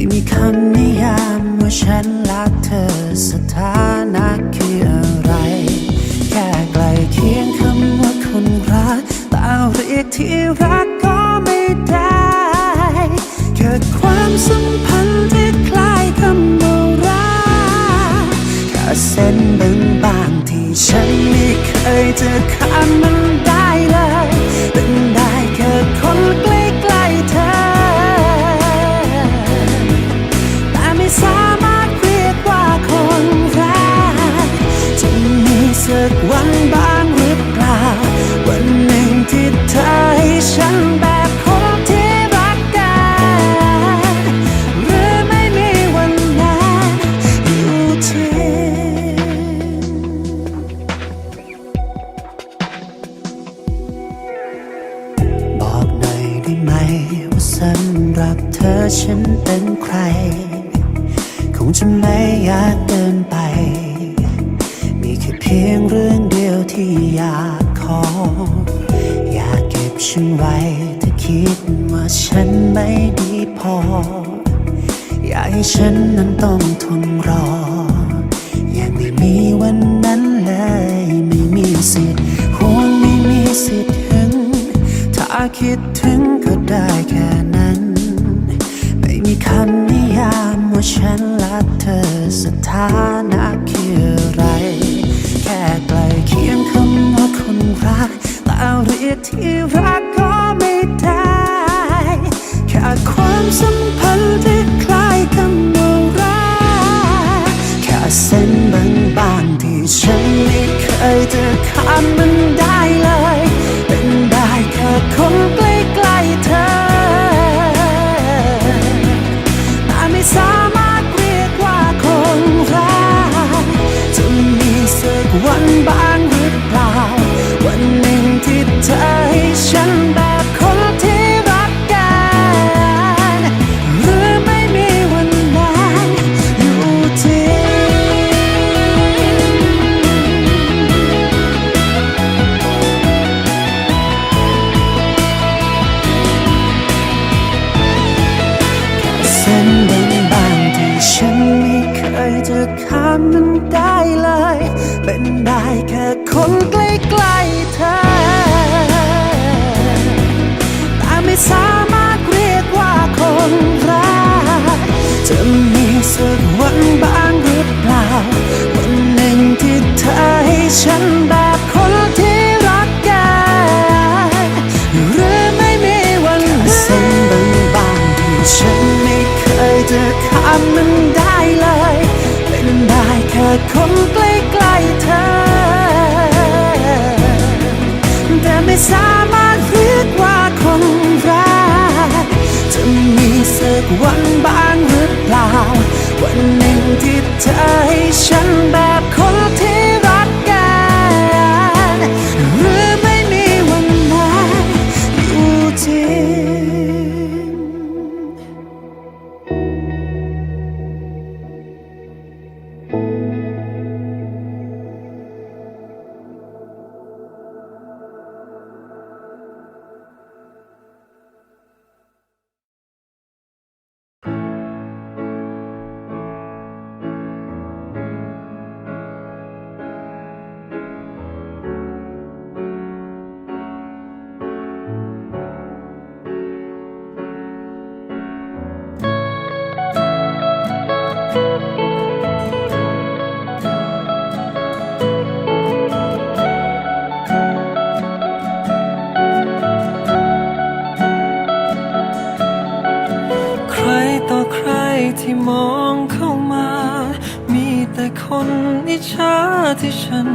ยมีคำนิยามว่าฉันรักเธอสถานะคืออะไร แค่ไกลเคียงคำว่าคนรักตาเรียกที่รัก อยากให้ฉันนั้นต้องทนรอ อยากไม่มีวันนั้นเลย ไม่มีสิทธิ์หวงไม่มีสิทธิ์ถึง ถ้าคิดถึงก็ได้แค่นั้น ไม่มีคำนิยามว่าฉันรักเธอสถาน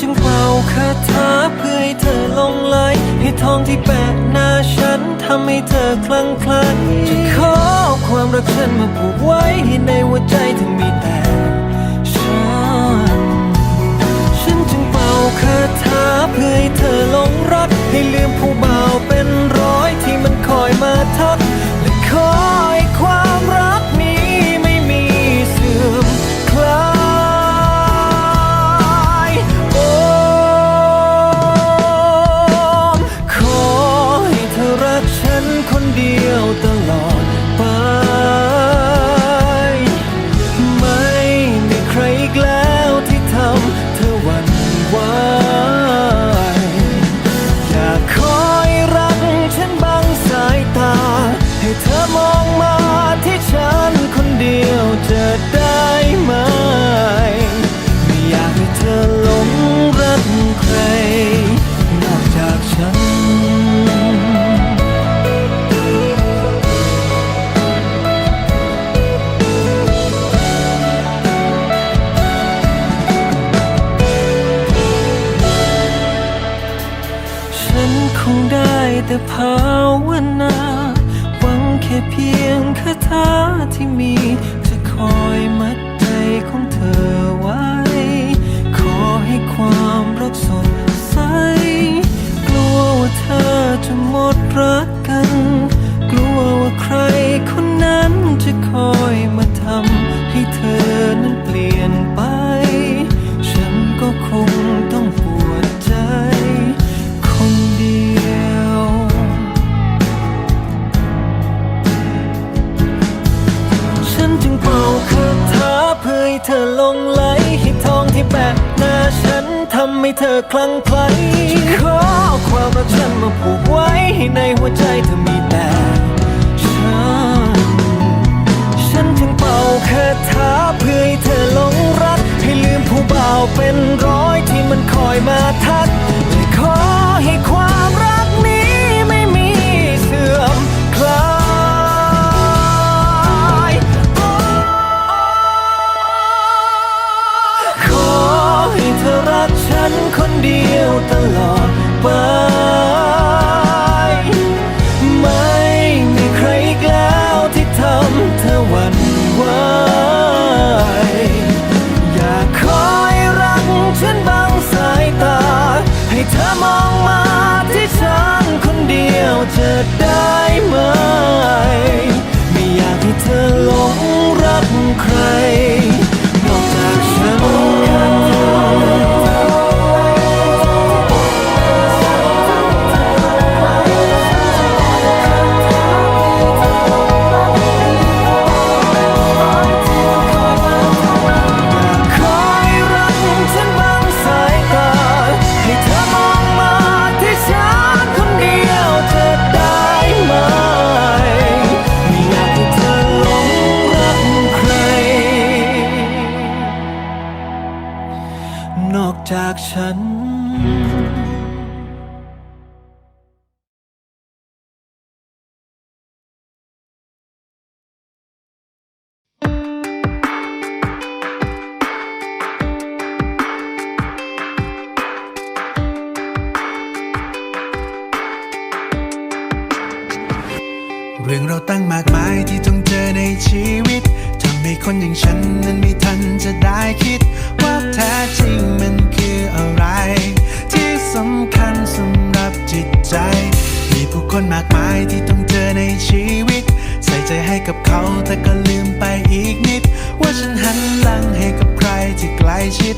จึงเป่าคาถาเพื่อให้เธอลงไหลให้ทองที่แปะหน้าฉันทำให้เธอคลั่งไคล้จะขอความรักฉันมาผูกไว้ให้ในหัวใจเธอมีแต่ฉัน ฉันจึงเป่าคาถาเพื่อให้เธอลงรัก ให้ลืมผู้บ่าวเป็นร้อยที่มันคอยมาทัก หมดรักกันก หัวใจเธอมีแต่ฉัน ฉันจึงเป่าคาถาเพื่อให้เธอหลงรัก ให้ลืมผู้บ่าวเป็นร้อยที่มันคอยมาทัก คนอย่างฉันนั้นไม่ทันจะได้คิด ว่าแท้จริงมันคืออะไร ที่สำคัญสำหรับจิตใจ มีผู้คนมากมายที่ต้องเจอในชีวิต ใส่ใจให้กับเขาแต่ก็ลืมไปอีกนิด ว่าฉันหันหลังให้กับใครที่ใกล้ชิด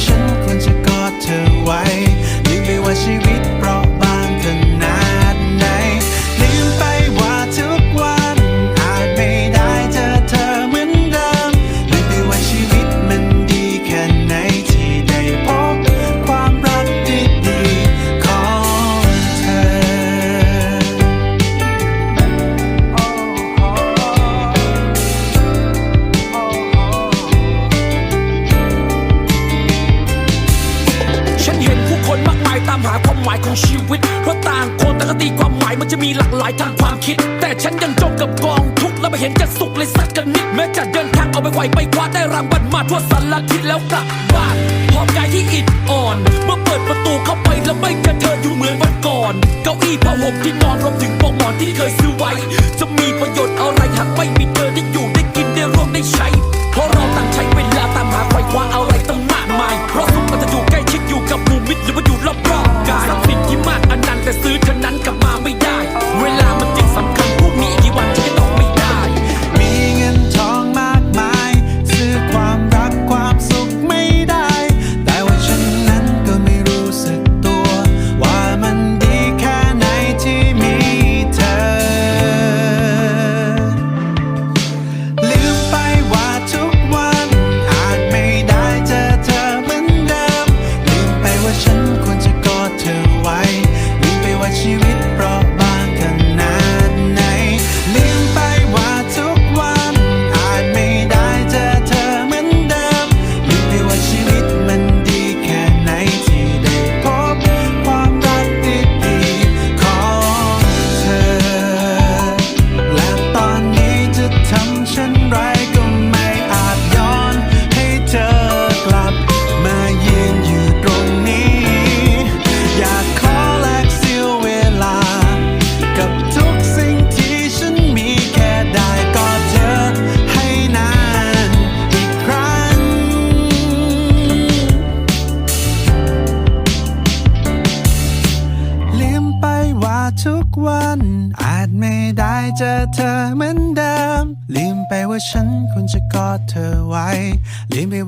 身旁这 ความหมายของชีวิต เพราะต่างคนต่างก็ตีความหมายมันจะมีหลากหลายทางความคิด แต่ฉันยังจมกับกองทุกข์และไม่เห็นจะสุขเลยสักกันนิด แม้จะเดินทางเอาไปไหวไปคว้าได้รางวัลมาทั่วสารทิศแล้วกลับบ้านพร้อมกายที่อิดอ่อน เมื่อเปิดประตูเข้าไปแล้วไม่เจอเธออยู่เหมือนวันก่อน เก้าอี้ผ้าห่มที่นอนรวมถึงปลอกหมอนที่เคยซื้อไว้ จะมีประโยชน์อะไรหากไม่มีเธอได้อยู่ได้กินได้ร่วมได้ใช้ เพราะเราต่างใช้เวลาตามหาไขว่คว้าอะไรตั้งมากมายเพราะสุขมันจะอยู่ อยู่กับมูมิดหรือว่าอยู่รอบๆกายทรัพย์สินที่มาก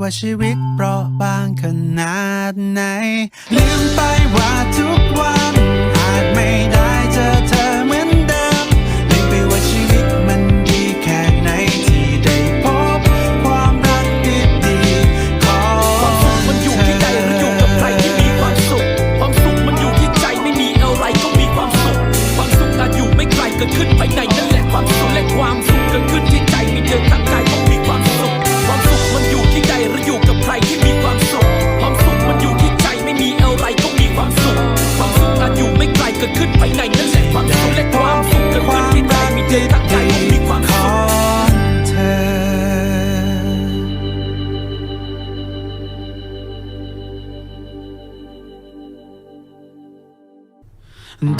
ว่าชีวิตเปราะบางขนาดไหน ลืมไปว่าทุกวัน ใจรักายต้องมีความของเธอ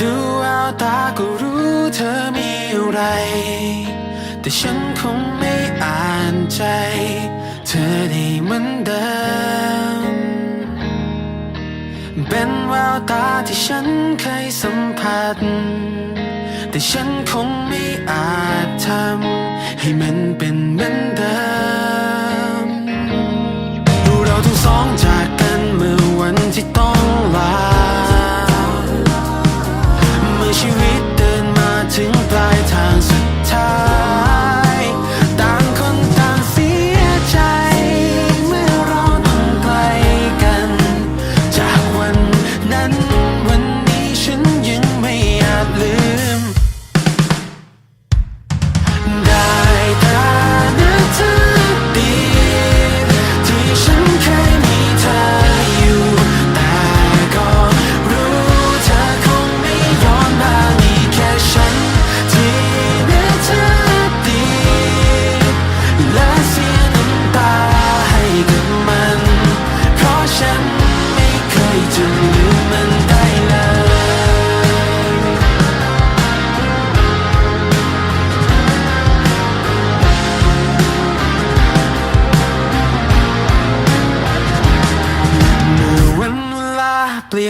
ดูแววตาก็รู้เธอมีอะไร แต่ฉันคงไม่อ่านใจ เธอได้เหมือนเดิม เป็นแววตาที่ฉันเคยสัมผัส แต่ฉันคงไม่อาจทำให้มันเป็นเหมือนเดิมเราทั้งสอง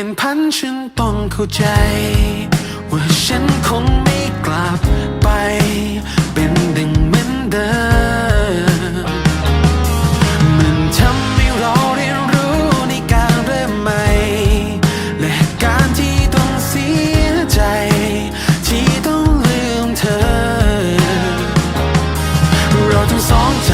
ยนพันฉันต้องเข้าใจ ว่าฉันคงไม่กลับไป เป็นดังเหมือนเดิมมันทำให้เราเรียนรู้ในการเริ่มใหม่ และการที่ต้องเสียใจ ที่ต้องลืมเธอ เราทั้งสองใจ